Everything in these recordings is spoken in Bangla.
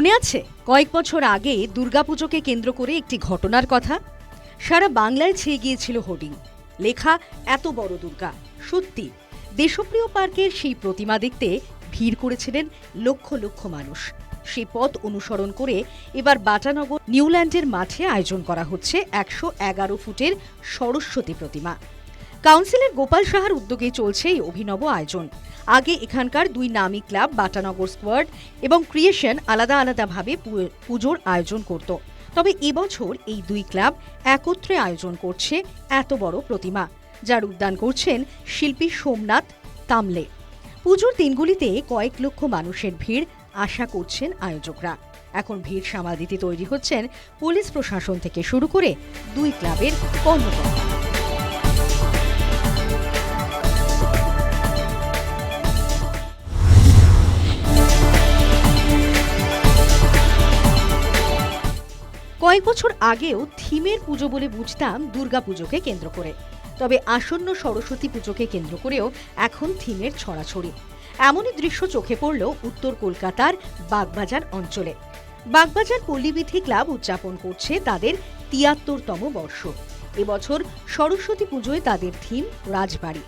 মনে আছে, কয়েক বছর আগে দুর্গাপুজোকে কেন্দ্র করে একটি ঘটনার কথা? সারা বাংলায় ছেয়ে গিয়েছিল হোর্ডিং। লেখা, এত বড় দুর্গা, সত্যি। দেশপ্রিয় পার্কের সেই প্রতিমা দেখতে ভিড় করেছিলেন লক্ষ লক্ষ মানুষ। সেই পথ অনুসরণ করে এবার বাটানগর নিউল্যান্ডের মাঠে আয়োজন করা হচ্ছে একশো এগারো ফুটের সরস্বতী প্রতিমা। কাউন্সিলর গোপাল সাহার উদ্যোগে চলছে এই অভিনব আয়োজন। আগে এখানকার দুই নামী ক্লাব, বাটানগর স্কোয়াড এবং ক্রিয়েশন আলাদা আলাদাভাবে পুজোর আয়োজন করত। তবে এবছর এই দুই ক্লাব একত্রে আয়োজন করছে এত বড় প্রতিমা, যার উদ্যান করছেন শিল্পী সোমনাথ তামলে। পুজোর দিনগুলিতে কয়েক লক্ষ মানুষের ভিড় আশা করছেন আয়োজকরা। এখন ভিড় সামাল দিতে তৈরি হচ্ছেন পুলিশ প্রশাসন থেকে শুরু করে দুই ক্লাবের কর্মকর্তা। কয়েক বছর আগেও থিমের পুজো বলে বুঝতাম দুর্গাপুজোকে কেন্দ্র করে। তবে আসন্ন সরস্বতী পুজোকে কেন্দ্র করেও এখন থিমের ছড়াছড়ি। এমনই দৃশ্য চোখে পড়ল উত্তর কলকাতার বাগবাজার অঞ্চলে। বাগবাজার পল্লীবিথি ক্লাব উদযাপন করছে তাদের তিয়াত্তরতম বর্ষ। এবছর সরস্বতী পুজোয় তাদের থিম রাজবাড়ি।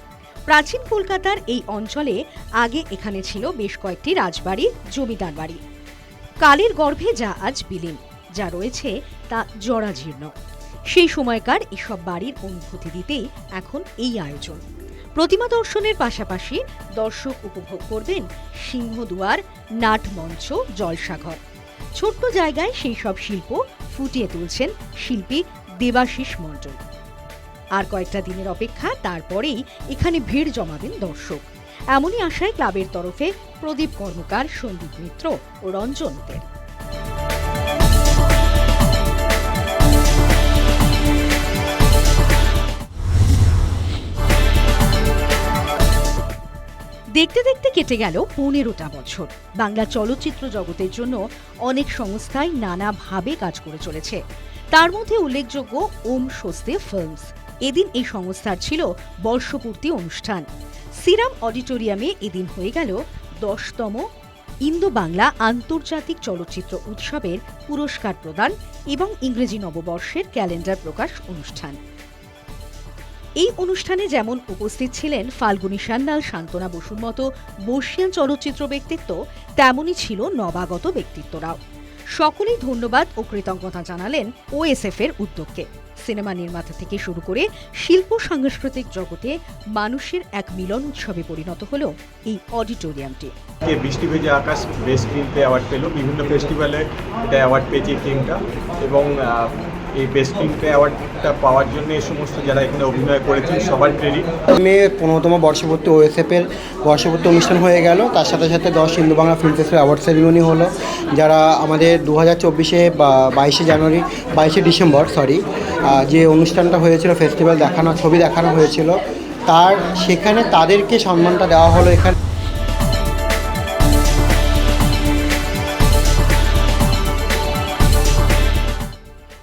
প্রাচীন কলকাতার এই অঞ্চলে আগে এখানে ছিল বেশ কয়েকটি রাজবাড়ি, জমিদার বাড়ি। কালের গর্ভে যা আজ বিলীন। যা রয়েছে তা জরাজীর্ণ। সেই সময়কার এসব বাড়ির অনুভূতি দিতেই এখন এই আয়োজন। প্রতিমা দর্শনের পাশাপাশি দর্শক উপভোগ করবেন সিংহদুয়ার নাটমঞ্চ জলসাঘর। ছোট্ট জায়গায় সেই সব শিল্প ফুটিয়ে তুলছেন শিল্পী দেবাশিস মণ্ডল। আর কয়েকটা দিনের অপেক্ষা, তারপরেই এখানে ভিড় জমাবেন দর্শক। এমনই আশায় ক্লাবের তরফে প্রদীপ কর্মকার, সন্দীপ মিত্র ও রঞ্জনদের দেখতে দেখতে কেটে গেল পনেরোটা বছর। বাংলা চলচ্চিত্র জগতের জন্য অনেক সংস্থাই নানাভাবে কাজ করে চলেছে। তার মধ্যে উল্লেখযোগ্য ওম স্বস্তি ফিল্মস। এদিন এই সংস্থার ছিল বর্ষপূর্তি অনুষ্ঠান। সিরাম অডিটোরিয়ামে এদিন হয়ে গেল দশতম ইন্দো বাংলা আন্তর্জাতিক চলচ্চিত্র উৎসবের পুরস্কার প্রদান এবং ইংরেজি নববর্ষের ক্যালেন্ডার প্রকাশ অনুষ্ঠান। এই অনুষ্ঠানে যেমন উপস্থিত ছিলেন ফাল্গুনী সান্যাল শান্তনা বসুর মতো বর্ষিয়ান চলচ্চিত্র ব্যক্তিত্ব, তেমনই ছিল নবাগত ব্যক্তিত্বরাও। সকলেই ধন্যবাদ ও কৃতজ্ঞতা জানালেন ওএসএফ এর উদ্যোগকে। সিনেমা নির্মাতা থেকে শুরু করে শিল্প সাংস্কৃতিক জগতে মানুষের এক মিলন উৎসবে পরিণত হল এই অডিটোরিয়ামটি। বৃষ্টি ভেজে আকাশ বেস্ট ফিল্মতে অ্যাওয়ার্ড পেল। বিভিন্ন ফেস্টিভ্যালে এটা অ্যাওয়ার্ড পেয়েছে ফিল্মটা এবং এই বেস্ট ফিল্মতে অ্যাওয়ার্ডটা পাওয়ার জন্য এই সমস্ত যারা এখানে অভিনয় করেছেন, সবার ক্রেডিট মে পনেরোতম বর্ষপূর্তি ওএসএফের বর্ষপূর্তি অনুষ্ঠান হয়ে গেল। তার সাথে সাথে দশ Hindu Bangla film festival award ceremony হলো। যারা আমাদের দু হাজার চব্বিশে বা বাইশে জানুয়ারি, বাইশে ডিসেম্বর সরি যে অনুষ্ঠানটা হয়েছিল ফেস্টিভ্যাল দেখানো, ছবি দেখানো হয়েছিল, তার সেখানে তাদেরকে সম্মানটা দেওয়া হলো এখানে।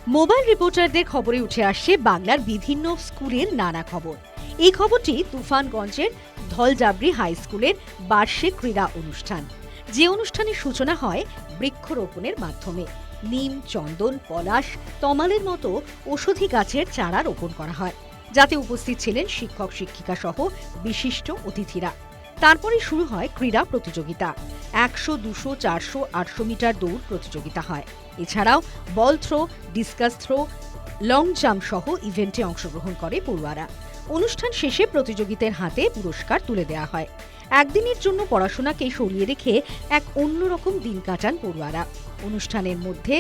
মোবাইল রিপোর্টারদের খবরে উঠে আসছে বাংলার বিভিন্ন স্কুলের নানা খবর। এই খবরটি তুফানগঞ্জের ধলজাবরি হাই স্কুলের বার্ষিক ক্রীড়া অনুষ্ঠান। যে অনুষ্ঠানের সূচনা হয় বৃক্ষরোপণের মাধ্যমে। নিম, চন্দন, পলাশ, তমালের মতো ওষুধি গাছের চারা রোপণ করা হয়। যাতে উপস্থিত ছিলেন শিক্ষক শিক্ষিকা সহ বিশিষ্ট অতিথিরা। তারপরে শুরু হয় ক্রীড়া প্রতিযোগিতা। একশো, দুশো, চারশো, আটশো মিটার দৌড় প্রতিযোগিতা হয়। এছাড়াও ball throw, discus throw, long jump সহ ইভেন্টে অংশগ্রহণ করে পড়ুয়ারা। অনুষ্ঠান শেষে প্রতিযোগিতার হাতে পুরস্কার তুলে দেওয়া হয়। একদিনের জন্য পড়াশোনাকে সরিয়ে রেখে এক অন্যরকম দিন কাটান পড়ুয়ারা। অনুষ্ঠানের মধ্যে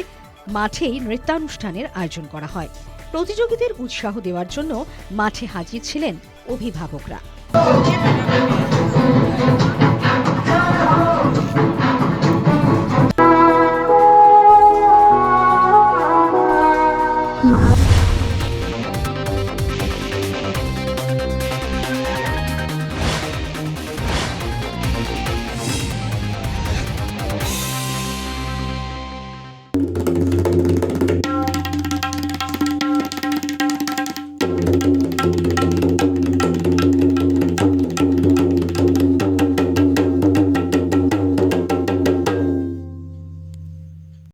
মাঠেই নৃত্যানুষ্ঠানের আয়োজন করা হয়। প্রতিযোগীদের উৎসাহ দেওয়ার জন্য মাঠে হাজির ছিলেন অভিভাবকরা। Come home.